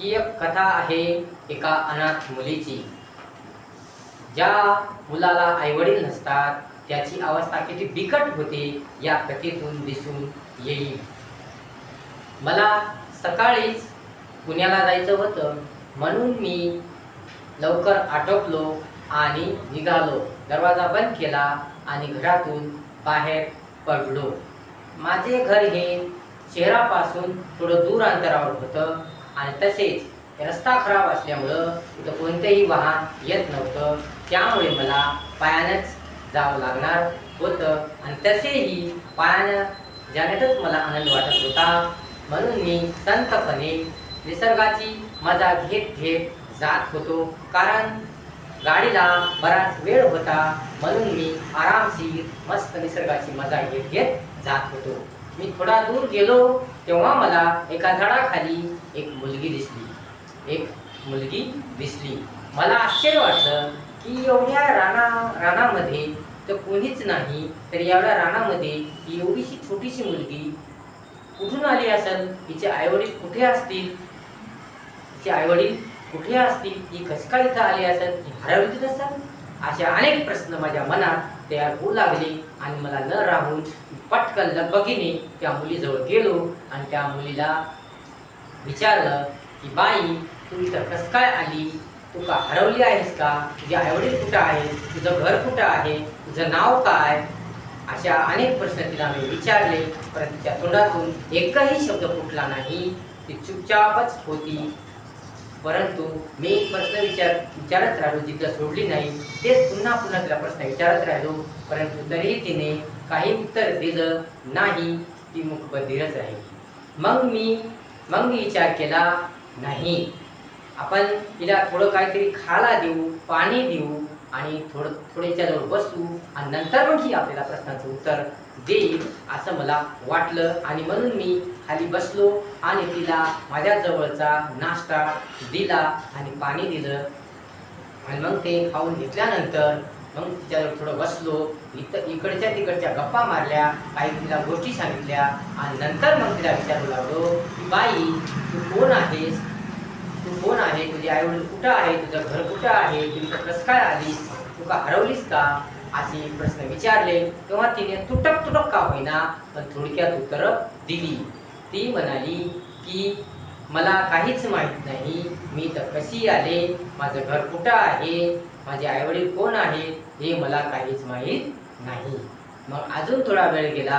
ही एक कथा आहे एका अनाथ मुलीची. ज्या मुलाला आईवडील नसतात त्याची अवस्था किती बिकट होते या कथेतून दिसून येईल. मला सकाळीच पुण्याला जायचं होतं म्हणून मी लवकर आटोपलो आणि निघालो. दरवाजा बंद केला आणि घरातून बाहेर पडलो. माझे घर हे शहरापासून थोडं दूर अंतरावर होतं. आणि तसेच रस्ता खराब असल्यामुळं तिथं कोणतंही वाहन येत नव्हतं. त्यामुळे मला पायानंच जावं लागणार होतं. आणि तसेही पायानं जाण्यातच मला आनंद वाटत होता. म्हणून मी संतपणे निसर्गाची मजा घेत घेत जात होतो. कारण गाडीला बराच वेळ होता. म्हणून मी आरामशीर मस्त निसर्गाची मजा घेत घेत जात होतो. मी थोडा दूर गेलो तेव्हा मला एका झाडाखाली एक मुलगी दिसली. एक मुलगी दिसली. मला आश्चर्य वाटलं की एवढ्या राणा रानामध्ये तर कोणीच नाही. तर एवढ्या रानामध्ये एवढीशी छोटीशी मुलगी कुठून आली असेल? हिचे आईवडील कुठे असतील? हिचे आईवडील कुठे असतील? ही कसका इथं आली असेल? ही हरवली असेल? असे अनेक प्रश्न माझ्या मनात तयार होऊ लागले आणि मला न राहून पटकन लगबगीने त्या मुलीजवळ गेलो आणि त्या मुलीला विचारलं की बाई तू इथं कस काय आली? तू का हरवली आहेस का? तुझे आईवडील कुठं आहे तुझं घर कुठं आहे? तुझं नाव काय? अशा अनेक प्रश्न तिला मी विचारले परंतु तिच्या तोंडातून एकही शब्द फुटला नाही. ती चुपचापच होती. परंतु मी प्रश्न विचार विचारत राहिलो जिथं सोडली नाही. तेच पुन्हा पुन्हा तिला प्रश्न विचारत राहिलो. परंतु तरीही तिने काही उत्तर दिलं नाही. ती मुखबधीरच राहिली. मग मी मग मी विचार केला नाही. आपण तिला थोडं काहीतरी खायला देऊ पाणी देऊ आणि थोडं थोड्याच्याजवळ बसू आणि नंतर मग ही आपल्याला प्रश्नाचं उत्तर देईल असं मला वाटलं आणि म्हणून मी खाली बसलो आणि तिला माझ्या जवळचा नाश्ता दिला आणि पाणी दिलं. आणि मग ते खाऊन घेतल्यानंतर मग तिच्याजवळ थोडं बसलो. इथं इकडच्या तिकडच्या गप्पा मारल्या काही तिला गोष्टी सांगितल्या आणि नंतर मग तिला विचारू लागलो की बाई तू कोण आहेस? तू कोण आहे? तुझे आई वडील कुठं आहे तुझं घर कुठं आहे? तू इथं कसं काय आलीस? तू का हरवलीस का? असे प्रश्न विचारले. तेव्हा तिने तुटक तुटक का होईना पण थोडक्यात उत्तर दिली. ती म्हणाली की मला काहीच माहीत नाही. मी तर कशी आले? माझं घर कुठं आहे? माझे आईवडील कोण आहेत? हे मला काहीच माहीत नाही. मग अजून थोडा वेळ गेला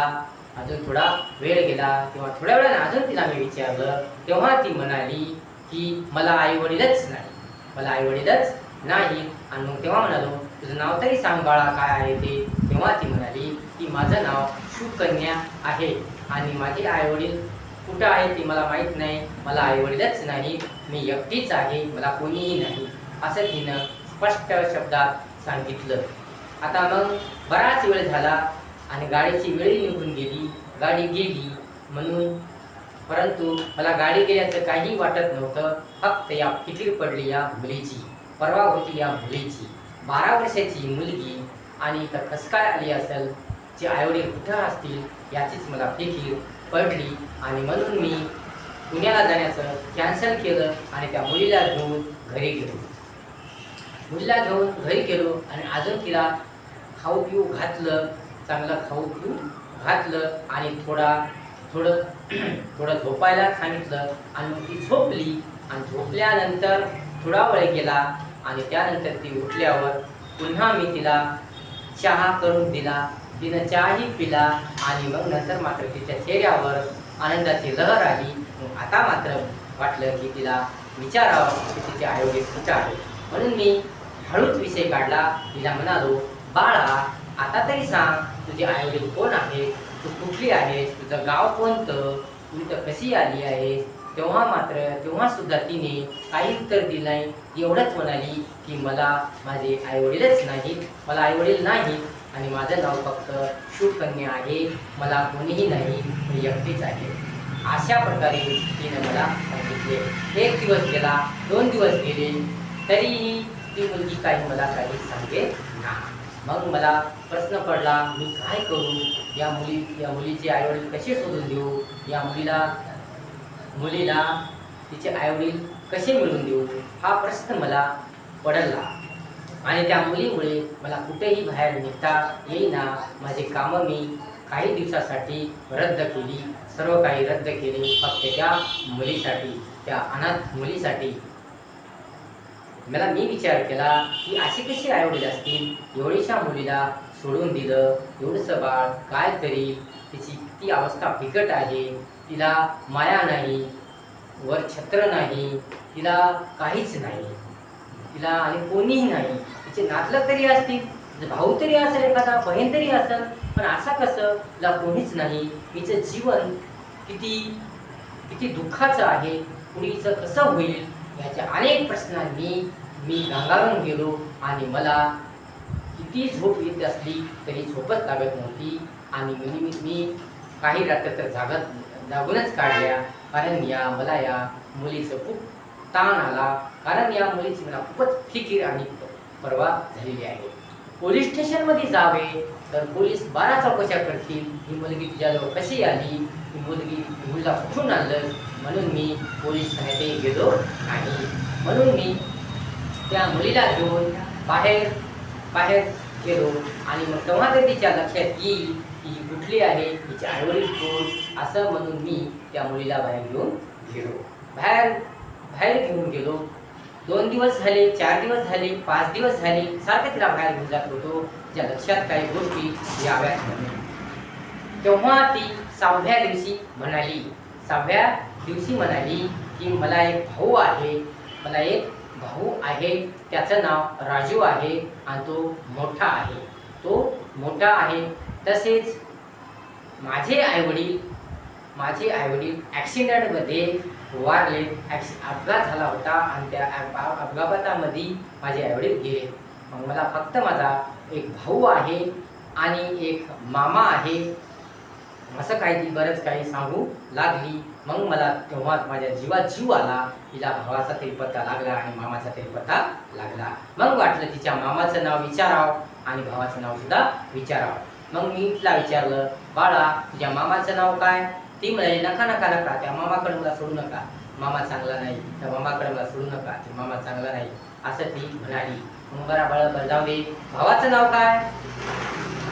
अजून थोडा वेळ गेला तेव्हा थोड्या वेळाने अजून तिला मी विचारलं तेव्हा ती म्हणाली की मला आईवडीलच नाही. मला आईवडीलच नाही. आणि मग तेव्हा म्हणालो तुझं नाव तरी सांग बाळा काय आहे ते? तेव्हा ती म्हणाली की माझं नाव सुकन्या आहे. आणि माझे आईवडील कुठं आहे ते मला माहीत नाही. मला आई वडीलच नाही. मी एकटीच आहे. मला कोणीही नाही. असं तिनं स्पष्ट शब्दात सांगितलं. आता मग बराच वेळ झाला आणि गाडीची वेळ निघून गेली. गाडी गेली म्हणून परंतु मला गाडी गेल्याचं काही वाटत नव्हतं. फक्त या फिकीर पडली या मुलीची. परवा होती या मुलीची. बारा वर्षाची मुलगी आणि इथं कसं काय आली असेल जे आईवडील कुठं असतील याचीच मला फिकीर पडली आणि म्हणून मी पुण्याला जाण्याचं कॅन्सल केलं आणि त्या मुलीला घेऊन घरी गेलो. मुलीला घेऊन घरी गेलो आणि अजून तिला खाऊ पिऊ घातलं चांगलं खाऊ पिऊ घातलं आणि थोडा थोडं थोडं झोपायला सांगितलं आणि ती झोपली आणि झोपल्यानंतर थोडा वेळ गेला आणि त्यानंतर ती उठल्यावर पुन्हा मी तिला चहा करून दिला. तिनं चहाही पिला आणि मग नंतर मात्र तिच्या चेहऱ्यावर आनंदाची लहर आली. मग आता मात्र वाटलं की तिला विचारावं की तिचे आईवडील कुठं आहे. म्हणून मी हळूच विषय काढला. तिला म्हणालो बाळा आता तरी सांग तुझे आईवडील कोण आहेत? तू कुठली आहेस? तुझं गाव कोणतं? तू इथं कशी आली आहेस? तेव्हा मात्र तेव्हा सुद्धा तिने काही उत्तर दिलं नाही. एवढंच म्हणाली की मला माझे आईवडीलच नाहीत. मला आईवडील नाहीत. आणि माझं नाव फक्त शुभकन्या आहे. मला कोणीही नाही मी एकटीच आहे. अशा प्रकारे तिने मला सांगितले. एक दिवस गेला दोन दिवस गेले. तरीही ती मुलगी काही मला काही सांगे ना. मग मला प्रश्न पडला मी काय करू? या मुली या मुलीचे आईवडील कसे शोधून देऊ? या मुलीला मुलीला तिचे आईवडील कसे मिळवून देऊ? हा प्रश्न मला पडला. आणि त्या मुलीमुळे मला कुठेही बाहेर निघता येईना. माझे कामं मी काही दिवसासाठी रद्द केली. सर्व काही रद्द केले. फक्त त्या मुलीसाठी त्या अनाथ मुलीसाठी. मला मी विचार केला की अशी कशी आईवडील असतील? एवढीशा मुलीला सोडून दिलं एवढंसं बाळ काय करील तिची किती अवस्था बिकट आहे. तिला माया नाही वर छत्र नाही तिला काहीच नाही. तिला आणि कोणीही नाही. तिचे नातलं तरी असतील भाऊ तरी असेल एखादा बहीण तरी असेल पण असं कसं? तिला कोणीच नाही. तिचं जीवन किती किती दुःखाचं आहे. कुणीचं कसं होईल? याच्या अनेक प्रश्नांनी मी गांगारून गेलो आणि मला किती झोप येत असली तरी झोपच लागत नव्हती. आणि मी मी काही रात्र तर जागत जागूनच काढल्या. कारण या मला या मुलीचं खूप ताण आला. कारण या मुलीची मला खूपच फिकीर आणि परवा झालेली आहे. पोलीस स्टेशनमध्ये जावे तर पोलीस बारा चौकशा करतील. ही मुलगी तुझ्याजवळ कशी आली? ही मुलगी मुलगा मुलीला कुठून आणलं म्हणून मी पोलीस ठाण्यातही गेलो नाही. म्हणून मी त्या मुलीला घेऊन बाहेर बाहेर गेलो. आणि मग तेव्हा तर तिच्या लक्षात येईल की ही कुठली आहे तिचे आईवडील कोण असं म्हणून मी त्या मुलीला बाहेर घेऊन गेलो. बाहेर बाहेर घेऊन गेलो. दोन दिवस झाले चार दिवस झाले पाच दिवस झाले सारखं तिला बाहेर घेऊन जात होतो. ज्या लक्षात काही गोष्टी याव्यात तेव्हा ती सहाव्या दिवशी म्हणाली सहाव्या दिवशी म्हणाली की मला एक भाऊ आहे. मला एक भाऊ आहे त्याचं नाव राजू आहे आणि तो मोठा आहे. तो मोठा आहे. तसेच माझे आईवडील माझे आईवडील ॲक्सिडेंटमध्ये वारले. ॲक्सि अपघात झाला होता आणि त्या अपघातामध्ये माझे आईवडील गेले. मग मला फक्त माझा एक भाऊ आहे आणि एक मामा आहे. असं काही ती बरंच काही सांगू लागली. मग मला तेव्हा माझ्या जीवात जीव आला तिला भावाचा तरी पत्ता लागला आणि मामाचा तरी पत्ता लागला. मग वाटलं तिच्या मामाचं नाव विचारावं आणि भावाचं नाव सुद्धा विचारावं. मग मी तिला विचारलं बाळा तुझ्या मामाचं नाव काय? ती म्हणाली नका नका नका त्या मामाकडे मला सोडू नका. मामा चांगला नाही त्या मामाकडे मला सोडू नका ते मामा चांगला नाही. असं ती म्हणाली. मग बरा बाळा जाऊ दे. भावाचं नाव काय?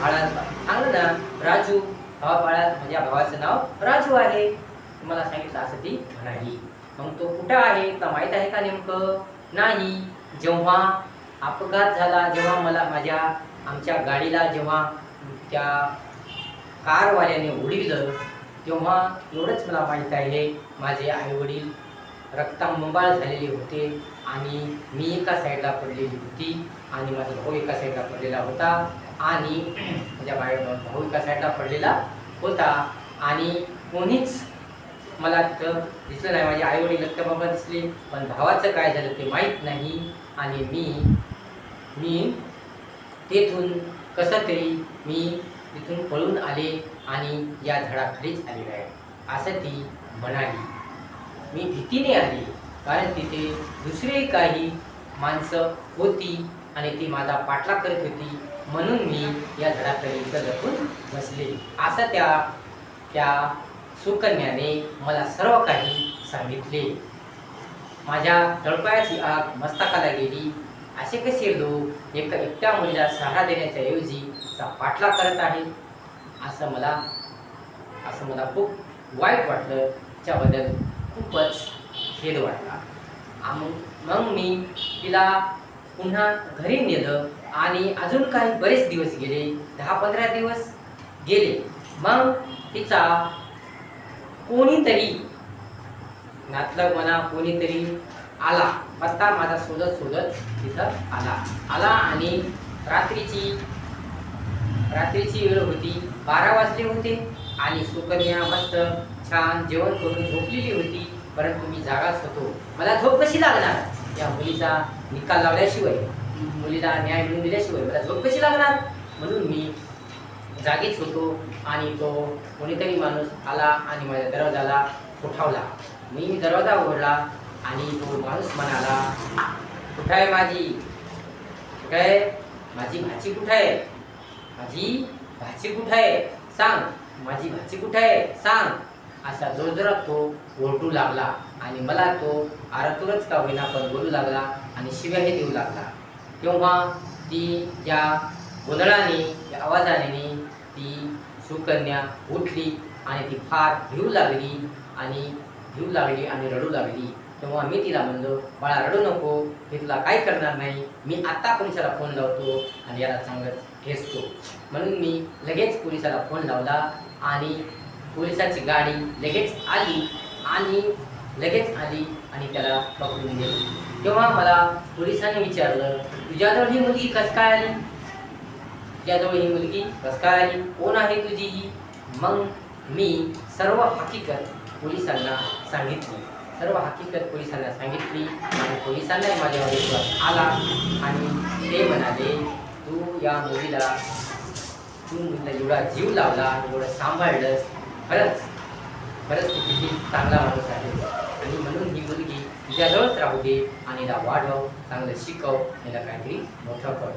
बाळा चांगलं ना? राजू. भावा बाळा माझ्या भावाचं नाव राजू आहे. मला सांगितलं असं ती म्हणाली. मग तो कुठं आहे? तर माहीत आहे का नेमकं? नाही. जेव्हा अपघात झाला जेव्हा मला माझ्या आमच्या गाडीला जेव्हा त्या कारवाल्याने उडविलं तेव्हा एवढंच मला माहीत आहे. माझे आईवडील रक्तांबंबाळ झालेले होते आणि मी एका साईडला पडलेली होती आणि माझा भाऊ एका साईडला पडलेला होता आणि माझ्या बाहेर भाऊ एका साईडला पडलेला होता आणि कोणीच मला तिथं दिसलं नाही. माझे आईवडील रक्तबाबा दिसले पण भावाचं काय झालं ते माहीत नाही. आणि मी मी तेथून कसं तरी मी तिथून पळून आले आणि या झाडाखालीच आलेलो आहे असं ती म्हणाली. मी भीतीने आली कारण तिथे दुसरे काही माणसं होती आणि ती माझा पाठलाग करत होती. म्हणून मी या झाडाकडे इथं लपून बसले. असं त्या त्या सुकन्याने मला सर्व काही सांगितले. माझ्या तळपायाची आग मस्तकाला गेली. असे कसे लोक एका एकट्या मुलीला सहारा देण्याच्या ऐवजी चा पाठलाग करत आहे असं मला असं मला खूप वाईट वाटलं. त्याच्याबद्दल खूपच खेद वाटला. मग मी तिला पुन्हा घरी नेलं आणि अजून काही बरेच दिवस गेले. दहा पंधरा दिवस गेले. मग तिचा कोणीतरी नातलग म्हणा कोणीतरी आला. पत्ता माझा शोधत शोधत तिथं आला. आला आणि रात्रीची रात्रीची वेळ होती. बारा वाजले होते आणि सुकन्या मस्त छान जेवण करून झोपलेली होती. परंतु मी जागाच होतो. मला झोप कशी लागणार? या मुलीचा निकाल लावल्याशिवाय मुलीला न्याय मिळून दिल्याशिवाय मला झोप कशी लागणार? म्हणून मी जागीच होतो आणि तो कोणीतरी माणूस आला आणि माझ्या दरवाजाला उठावला. मी दरवाजा उघडला आणि तो माणूस म्हणाला कुठं आहे माझी? कुठं आहे? माझी भाची कुठं आहे? माझी भाची कुठं आहे? सांग. माझी भाची कुठं आहे? सांग. असा जोरजोरात तो ओरडू लागला आणि मला तो आरातूरच का होईना पण बोलू लागला आणि शिव्याही देऊ लागला. तेव्हा ती ज्या गोंधळाने त्या आवाजाने ती सुकन्या उठली आणि ती फार भिऊ लागली आणि भिऊ लागली आणि रडू लागली. तेव्हा मी तिला म्हणलो बाळा रडू नको मी तुला काय करणार नाही? मी आत्ता पोलिसाला फोन लावतो आणि याला चांगलं ठेचतो. म्हणून मी लगेच पोलिसाला फोन लावला आणि पोलिसाची गाडी लगेच आली आणि लगेच आली आणि त्याला पकडून नेली तेव्हा मला पोलिसांनी विचारलं तुझ्याजवळ ही मुलगी कस काय आली? तुझ्याजवळ ही मुलगी कस काय आली कोण आहे तुझी ही? मग मी सर्व हकीकत पोलिसांना सांगितली. सर्व हकीकत पोलिसांना सांगितली. आणि पोलिसांनाही माझ्यावर विश्वास आला. आणि ते म्हणाले तू या मुलीला तू मुलीला एवढा जीव लावला एवढं सांभाळलंस. खरंच खरंच तू किती चांगला माणूस आहे आणि म्हणून ही मुलगी तुझ्याजवळच राहू दे आणि हिला वाढव चांगलं शिकव हिला काहीतरी मोठं कर.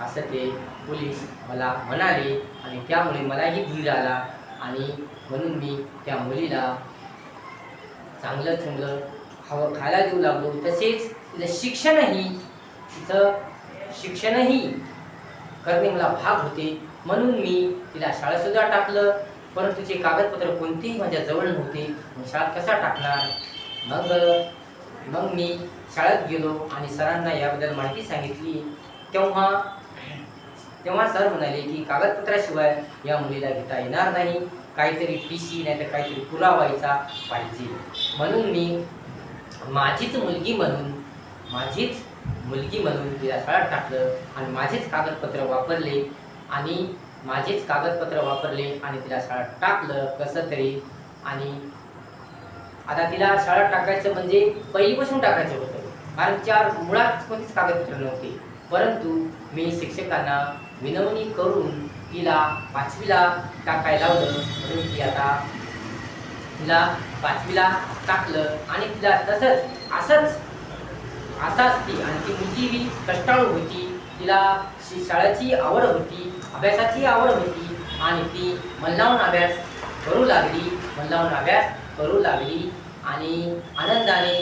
असं ते पोलीस मला म्हणाले आणि त्यामुळे मलाही धीर आला. आणि म्हणून मी त्या मुलीला चांगलं चांगलं खावं खायला देऊ लागलो. तसेच तिचं शिक्षणही तिचं शिक्षणही करणे मला भाग होते. म्हणून मी तिला शाळेतसुद्धा टाकलं. परंतु तिचे कागदपत्र कोणतेही माझ्याजवळ नव्हते. मग शाळेत कसा टाकणार? मग मग मी शाळेत गेलो आणि सरांना याबद्दल माहिती सांगितली. तेव्हा तेव्हा सर म्हणाले की कागदपत्राशिवाय या मुलीला घेता येणार नाही. काहीतरी टी सी नाही तर काहीतरी पुरावायचा पाहिजे. म्हणून मी माझीच मुलगी म्हणून माझीच मुलगी म्हणून तिला शाळेत टाकलं आणि माझेच कागदपत्र वापरले आणि माझेच कागदपत्र वापरले आणि तिला शाळेत टाकलं कसं तरी. आणि आता तिला शाळेत टाकायचं म्हणजे पहिलीपासून टाकायचं होतं. कारण चार मुळात कोणतीच कागदपत्र नव्हती. परंतु मी शिक्षकांना विनवणी करून तिला पाचवीला टाकायला लावलं. म्हणून ती आता तिला पाचवीला टाकलं आणि तिला तसंच असंच असाच ती. आणि ती मुलगी कष्टाळू होती. तिला शाळेची आवड होती अभ्यासाची आवड होती. आणि ती मल्लावून अभ्यास करू लागली मल्लावून अभ्यास करू लागली. आणि आनंदाने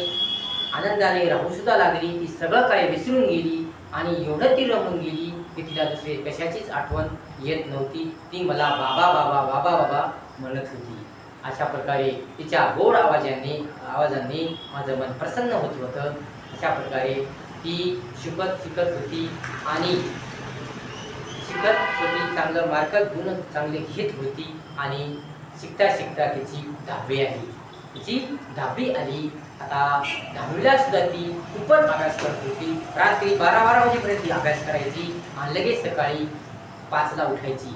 आनंदाने राहूसुद्धा लागली. ती सगळं काही विसरून गेली आणि एवढं ती रमून गेली. तिला दुसरे कशाचीच आठवण येत नव्हती. ती मला बाबा बाबा बाबा बाबा म्हणत होती. अशा प्रकारे तिच्या गोड आवाजाने आवाजाने माझं मन प्रसन्न होत होतं. अशा प्रकारे ती शिकत शिकत होती आणि शिकत होती चांगलं मार्क गुण चांगले घेत होती आणि शिकता शिकता तिची दहावी आली. तिची दहावी आली. आता दहावीला सुद्धा ती खूपच अभ्यास करत होती. रात्री बारा बारा वाजेपर्यंत ती अभ्यास करायची आणि लगेच सकाळी पाचला उठायची.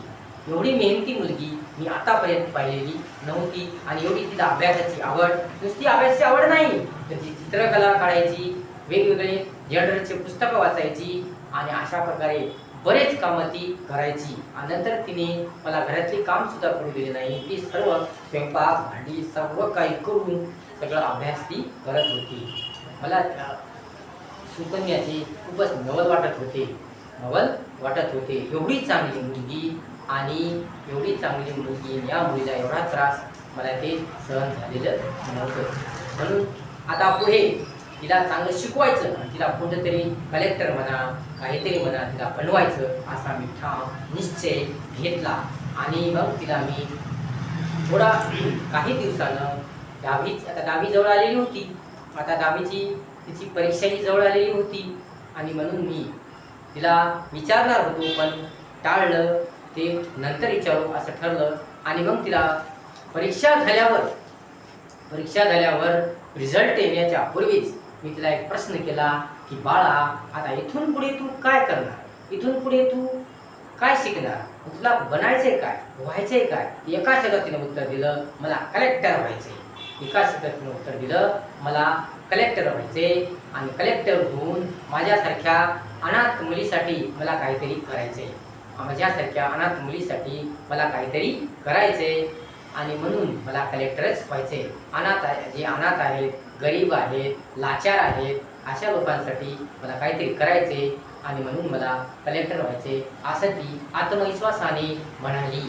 एवढी मेहनती मुलगी मी आतापर्यंत पाहिलेली नव्हती आणि एवढी तिला अभ्यासाची आवड नुसती अभ्यासाची आवड नाही तर ती चित्रकला काढायची वेगवेगळे जनरलचे पुस्तकं वाचायची आणि अशा प्रकारे बरेच कामं ती करायची. आणि नंतर तिने मला घरातली काम सुद्धा करू दिले नाही. ती सर्व स्वयंपाक भांडी सर्व काही करून सगळं अभ्यास ती करत होती. मला त्या खूपच नवल वाटत होते. नवल वाटत होते. एवढी चांगली मुलगी आणि एवढी चांगली मुलगी या मुलीला एवढा त्रास मला ते सहन झालेलं नव्हतं. म्हणून आता पुढे तिला चांगलं शिकवायचं आणि तिला कुठंतरी कलेक्टर म्हणा काहीतरी म्हणा तिला बनवायचं असा मी ठाम निश्चय घेतला. आणि मग तिला मी थोडा काही दिवसानं दहावीच आता दहावी जवळ आलेली होती. आता दहावीची तिची परीक्षाही जवळ आलेली होती. आणि म्हणून मी तिला विचारणार होतो पण टाळलं. ते नंतर विचारू असं ठरलं. आणि मग तिला परीक्षा झाल्यावर परीक्षा झाल्यावर रिझल्ट येण्याच्या पूर्वीच मी तिला एक प्रश्न केला की बाळा आता इथून पुढे तू काय करणार? इथून पुढे तू काय शिकणार? तुला बनायचंय काय? व्हायचंय काय? एका शब्दात तिने उत्तर दिलं मला कलेक्टर व्हायचंय. एका शब्दात उत्तर दिलं. मला कलेक्टर व्हायचे आणि कलेक्टर होऊन माझ्यासारख्या अनाथ मुलीसाठी मला काहीतरी करायचे. माझ्यासारख्या अनाथ मुलीसाठी मला काहीतरी करायचे आणि म्हणून मला कलेक्टरच व्हायचे. अनाथ आहे जे अनाथ आहेत गरीब आहेत लाचार आहेत अशा लोकांसाठी मला काहीतरी करायचे आणि म्हणून मला कलेक्टर व्हायचे. असं ती आत्मविश्वासाने म्हणाली.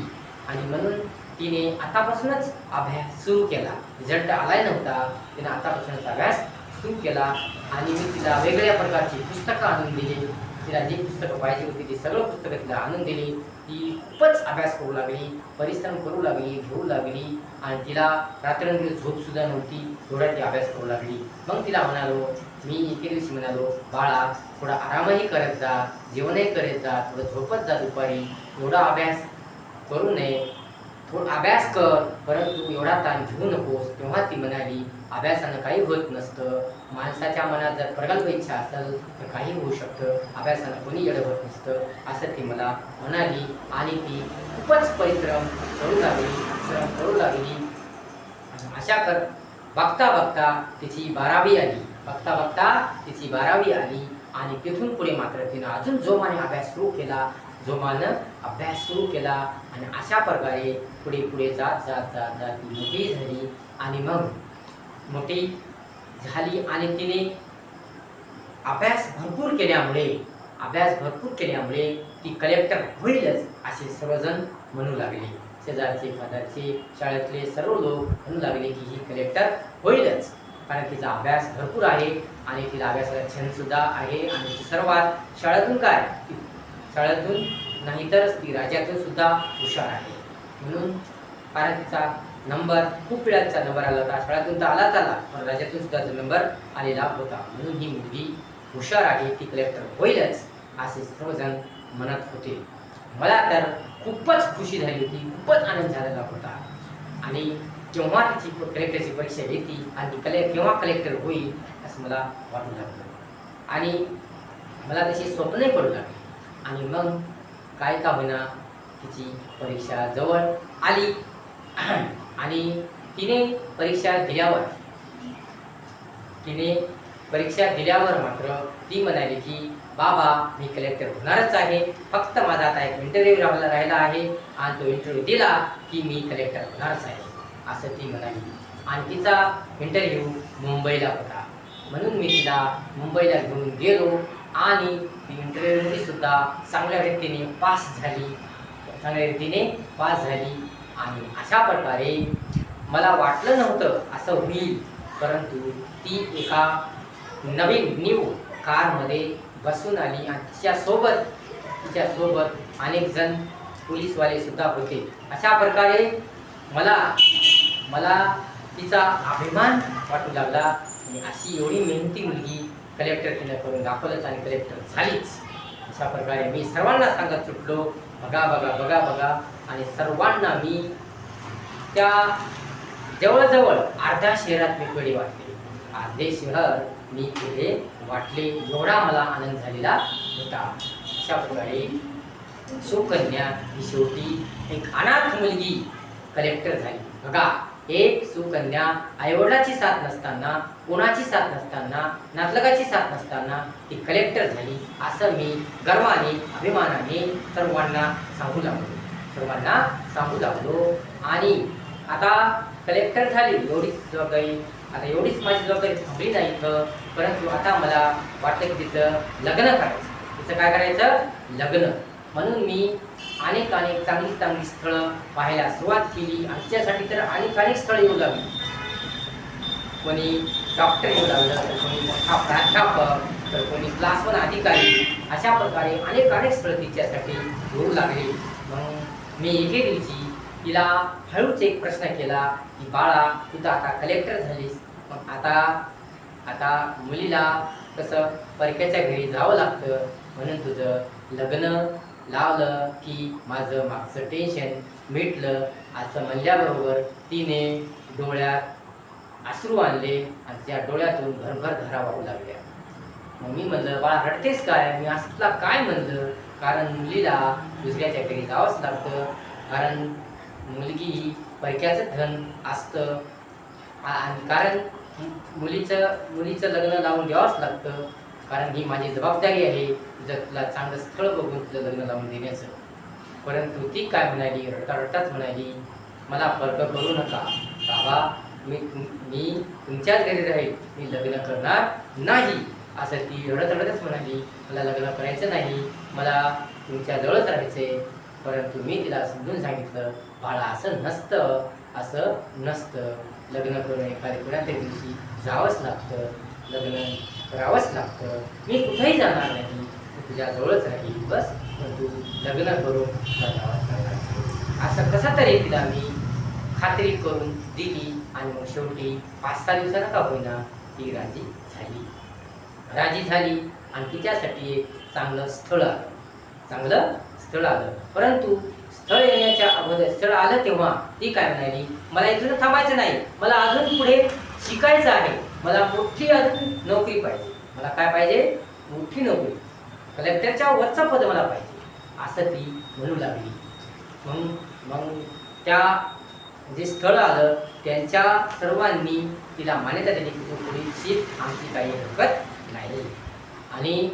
आणि म्हणून तिने आतापासूनच अभ्यास सुरू केला. रिझल्ट आलाय नव्हता. तिने आतापासूनच अभ्यास सुरू केला आणि मी तिला वेगळ्या प्रकारची पुस्तकं आणून दिली. तिला जी पुस्तकं पाहिजे होती ती सगळं पुस्तकं तिला आणून दिली. ती खूपच अभ्यास करू लागली परिश्रम करू लागली घेऊ लागली आणि तिला रात्रंदिवस झोपसुद्धा नव्हती. थोड्या ती अभ्यास करू लागली. मग तिला म्हणालो मी एके दिवशी म्हणालो बाळा थोडा आरामही करत जा जेवणही करत जा थोडं झोपत जा दुपारी. एवढा अभ्यास करू नये. थोडा अभ्यास कर परंतु एवढा ताण घेऊ नकोस. तेव्हा ती म्हणाली अभ्यासानं काही होत नसतं. माणसाच्या मनात जर प्रगल्भ इच्छा असेल तर काही होऊ शकतं. अभ्यासानं कोणी येडं होत नसतं. असं ती मला म्हणाली. आणि ती खूपच परिश्रम करू लागली श्रम करू लागली. अशा कर बघता बघता तिची बारावी आली. बघता बघता तिची बारावी आली. आणि तिथून पुढे मात्र तिनं अजून जोमाने अभ्यास सुरू केला. जो जोमानं अभ्यास सुरू केला आणि अशा प्रकारे पुढे पुढे जात जात जात जात ती मोठी झाली आणि मग मोठी झाली आणि तिने अभ्यास भरपूर केल्यामुळे अभ्यास भरपूर केल्यामुळे ती कलेक्टर होईलच असे सर्वजण म्हणू लागले. शेजारचे फादरचे शाळेतले सर्व लोक म्हणू लागले की ही कलेक्टर होईलच. कारण तिचा अभ्यास भरपूर आहे आणि तिला अभ्यासाला छंदसुद्धा आहे. आणि सर्वात शाळेतून काय? शाळेतून नाहीतरच ती राज्यातून सुद्धा हुशार आहे. म्हणून कारण तिचा नंबर खूप वेळाचा नंबर आला होता. शाळेतून तर आलाच आला पण राज्यातून सुद्धा जो नंबर आलेला होता. म्हणून ही मुलगी हुशार आहे ती कलेक्टर होईलच असे सर्वजण म्हणत होते. मला तर खूपच खुशी झाली होती खूपच आनंद झालेला होता. आणि केव्हा तिची कलेक्टरची परीक्षा येते आणि ती कले केव्हा कलेक्टर होईल असं मला वाटू लागलं. आणि मला तशी स्वप्नही पडू लागली. आणि मग काय का होईना तिची परीक्षा जवळ आली. आणि तिने परीक्षा दिल्यावर तिने परीक्षा दिल्यावर मात्र ती म्हणाली की बाबा मी कलेक्टर होणारच आहे. फक्त माझा आता एक इंटरव्ह्यू राहिला राहिला आहे. आणि तो इंटरव्ह्यू दिला की मी कलेक्टर होणारच आहे. असं ती म्हणाली. आणि तिचा इंटरव्ह्यू मुंबईला होता. म्हणून मी तिला मुंबईला घेऊन गेलो. आणि ती इंटरव्ह्यूमध्ये सुद्धा चांगल्या रीतीने पास झाली. चांगल्या रीतीने पास झाली. आणि अशा प्रकारे मला वाटलं नव्हतं असं होईल. परंतु ती एका नवीन न्यू कारमध्ये बसून आली आणि तिच्यासोबत तिच्यासोबत अनेक जण सुद्धा होते. अशा प्रकारे मला मला तिचा अभिमान वाटू लागला. आणि अशी एवढी मेहनती मुलगी कलेक्टर तिने करून दाखवलंच आणि कलेक्टर झालीच. अशा प्रकारे मी सर्वांना सांगत सुटलो बघा बघा बघा बघा. आणि सर्वांना मी त्या जवळजवळ अर्ध्या शहरात मी कडी वाटले. अर्धे शहर मी केले वाटले. एवढा मला आनंद झालेला होता. अशा प्रकारे सुकन्या ही शेवटी एक अनाथ मुलगी कलेक्टर झाली. बघा. एक सुकन्या आईवडिलाची साथ नसताना कोणाची साथ नसताना नातलगाची साथ नसताना ती कलेक्टर झाली असं मी गर्वाने अभिमानाने सर्वांना सांगू लागलो. सर्वांना सांगू लागलो. आणि आता कलेक्टर झाली एवढीच जबाबदारी आता एवढीच माझी जबाबदारी थांबली नाही इथं. परंतु आता मला वाटतं की तिचं लग्न करायचं तिचं काय करायचं? लग्न. म्हणून मी अनेक अनेक चांगली चांगली स्थळं पाहायला सुरुवात केली. आमच्यासाठी तर अनेक अनेक स्थळं येऊ लागली कोणी डॉक्टर येऊ लागलं तर कोणी मोठा प्राध्यापक तर कोणी क्लास वन अधिकारी अशा प्रकारे अनेक अनेक स्थळं तिच्यासाठी येऊ लागले. म्हणून मी एके दिवशी तिला हळूच एक प्रश्न केला की बाळा तू तर आता कलेक्टर झालीस. मग आता आता मुलीला कसं परक्याच्या घरी जावं लागतं? म्हणून तुझं लग्न लावलं की माझं मागचं टेन्शन मिटलं. असं म्हणल्याबरोबर तिने डोळ्यात आसरू आणले आणि त्या डोळ्यातून भरभर धारा वाहू लागल्या. मग मी म्हणलं बाळा रडतेस काय? मी असं तुला काय म्हणलं? कारण मुलीला दुसऱ्याच्या घरी जावंच लागतं. कारण मुलगी ही परक्याचं धन असतं. आणि कारण मुलीचं मुलीचं लग्न लावून द्यावंच लागतं. कारण ही माझी जबाबदारी आहे तुझं तुला चांगलं स्थळ बघून तुझं लग्न लावून देण्याचं परंतु ती काय म्हणाली? रडता रडताच म्हणाली मला फर्क करू नका. बाबा मी मी तुमच्याच घरी राहील. मी लग्न करणार नाही. असं ती रडत रडतच म्हणाली मला लग्न करायचं नाही. मला तुमच्याजवळच राहायचंय. परंतु मी तिला समजून सांगितलं बाळा असं नसतं. असं नसतं. लग्न करून एखाद्या कुणाच्या दिवशी जावंच लागतं. लग्न करावंच लागतं. मी कुठेही जाणार नाही. मी तुझ्या राहील बस. तू लग्न करून मला जावंच लागणार असं कसं तरी तिला मी खात्री करून दिली आणि मग शेवटी पाच सहा दिवसानं का होईना ती राजी झाली. राजी झाली आणि तिच्यासाठी एक चांगलं स्थळ आलं. चांगलं स्थळ आलं. परंतु स्थळ येण्याच्या अगोदर स्थळ आलं तेव्हा ती काय म्हणाली? मला इथून थांबायचं नाही. मला अजून पुढे शिकायचं आहे. मला मोठी अजून नोकरी पाहिजे. मला काय पाहिजे? मोठी नोकरी. कलेक्टरच्या वरचा पद मला पाहिजे. असं ती म्हणू लागली. मग मग त्या जे स्थळ आलं त्यांच्या सर्वांनी तिला मान्यता दिली की पुढची आमची काही हरकत नाही. आणि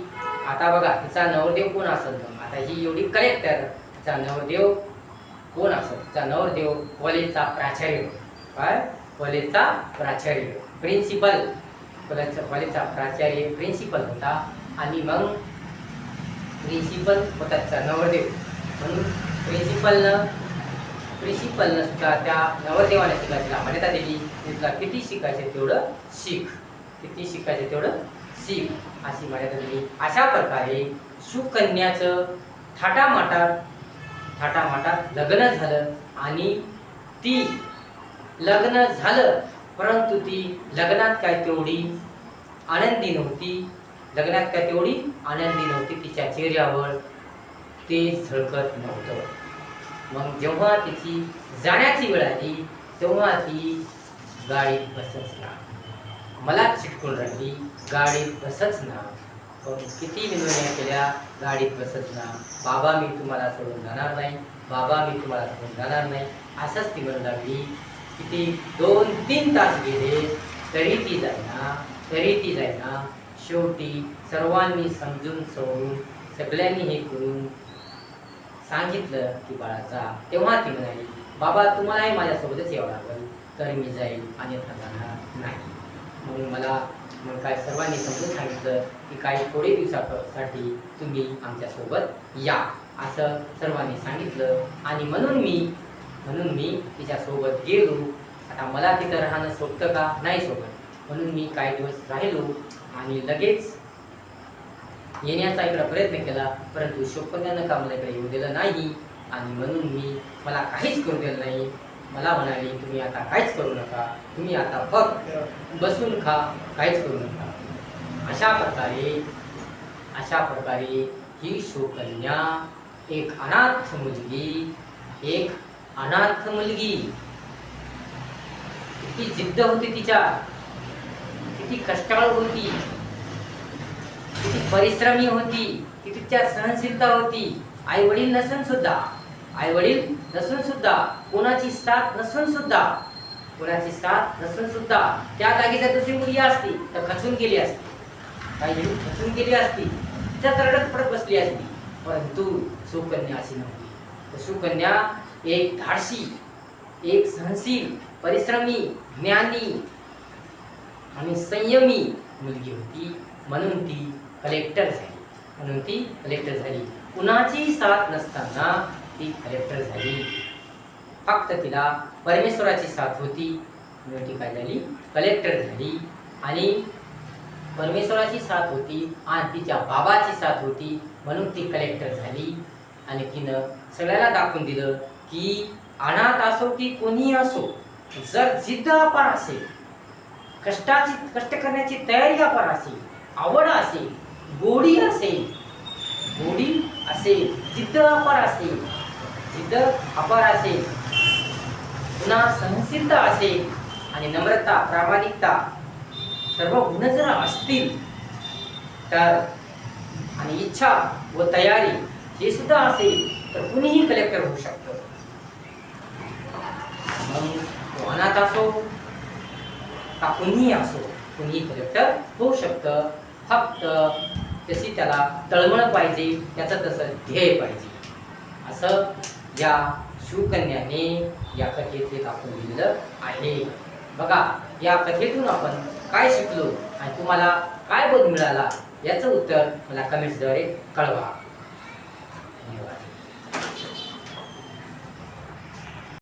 आता बघा तिचा नवरदेव कोण असेल? तर आता ही एवढी कलेक्टर तिचा नवरदेव कोण असेल? तिचा नवरदेव कॉलेजचा प्राचार्य. काय? कॉलेजचा प्राचार्य. प्रिन्सिपल. कॉलेजचा कॉलेजचा प्राचार्य प्रिन्सिपल होता आणि मग प्रिन्सिपल होताचा नवरदेव. म्हणून प्रिन्सिपलनं प्रिन्सिपलनं सुद्धा त्या नवरदेवाने सुद्धा तिला मान्यता दिली तुला किती शिकायचं तेवढं शिक. किती शिकायचं तेवढं शिक. अशी मान्यता दिली अशा प्रकारे सुकन्याचं थाटामाटात थाटामाटात लग्न झालं आणि ती लग्न झालं. परंतु ती लग्नात काय तेवढी आनंदी नव्हती. लग्नात काय तेवढी आनंदी नव्हती. तिच्या चेहऱ्यावर ते झळकत नव्हतं. मग जेव्हा तिची जाण्याची वेळ आली तेव्हा ती गाडीत बसच ना मला चिटकून राहिली गाडीत बसच ना पण किती विनवण्या केल्या गाडीत बसत ना बाबा मी तुम्हाला सोडून जाणार नाही. बाबा मी तुम्हाला सोडून जाणार नाही. असंच ती म्हणू लागली. किती? दोन तीन तास गेले तरी ती जायना तरी ती जायना. शेवटी सर्वांनी समजून सोडून सगळ्यांनी हे करून सांगितलं की बाळाचा तेव्हा ती म्हणाली बाबा तुम्हालाही माझ्यासोबतच यावं लागेल. तर मी जाईल आणि जाणार नाही. म्हणून मला मग काय सर्वांनी समजून सांगितलं की काही थोडे दिवसासाठी तुम्ही आमच्यासोबत या असं सर्वांनी सांगितलं. आणि म्हणून मी म्हणून मी तिच्यासोबत गेलो. आता मला तिथं राहणं सोबतं का? नाही सोबत म्हणून मी काही दिवस राहिलो आणि लगेच येण्याचा इकडं प्रयत्न केला. परंतु शोकन्यानं का मला इकडे येऊ दिलं नाही? आणि म्हणून मी मला काहीच करू दिलं नाही. मला म्हणाली तुम्ही आता काहीच करू नका. तुम्ही आता फक्त बसून खा. काहीच करू नका. अशा प्रकारे अशा प्रकारे ही शोकन्या एक अनाथ मुलगी एक अनाथ मुलगी. किती जिद्द होती तिच्या. किती कष्टाळू होती. किती परिश्रमी होती. किती तिच्यात सहनशीलता होती. आई वडील नसून सुद्धा. आई वडील नसून सुद्धा. कोणाची साथ नसून सुद्धा. कोणाची साथ नसून सुद्धा. त्या जागी जर दुसरी मुलगी असती तर खचून गेली असती. काही खचून गेली असती त्या तरडत पडत बसली असती. परंतु सुकन्या अशी नव्हती. सुकन्या एक धाडशी एक सहनशील परिश्रमी ज्ञानी आणि संयमी मुलगी होती. म्हणून ती कलेक्टर झाली. म्हणून ती कलेक्टर झाली. कुणाची साथ नसताना ती कलेक्टर झाली. फक्त तिला परमेश्वराची साथ होती. म्हणून ती काय झाली. कलेक्टर झाली. आणि परमेश्वराची साथ होती आणि तिच्या बाबाची साथ होती. म्हणून ती कलेक्टर झाली. आणि तिनं सगळ्याला दाखवून दिलं की अनाथ असो की कोणीही असो जर जिद्द अपार असेल कष्टाची कष्ट करण्याची तयारी अपार असेल आवड असेल गोडी असेल गोडी असेल जिद्द अपार असेल जिद्द अपार असेल पुन्हा सहनशीलता असेल आणि नम्रता प्रामाणिकता सर्व गुण जर असतील तर आणि इच्छा व तयारी हे सुद्धा असेल तर कुणीही कलेक्टर होऊ शकतं. मग तो अनाथ असो का कुणीही असो कुणीही कलेक्टर होऊ शकतं. फक्त तशी त्याला तळमळ पाहिजे त्याचं तसं ध्येय पाहिजे. असं या शिवकन्याने या कथेतले दाखवून दिलेलं आहे. बघा या कथेतून आपण काय शिकलो आणि तुम्हाला काय बोध मिळाला याचं उत्तर मला कमेंट्सद्वारे कळवा.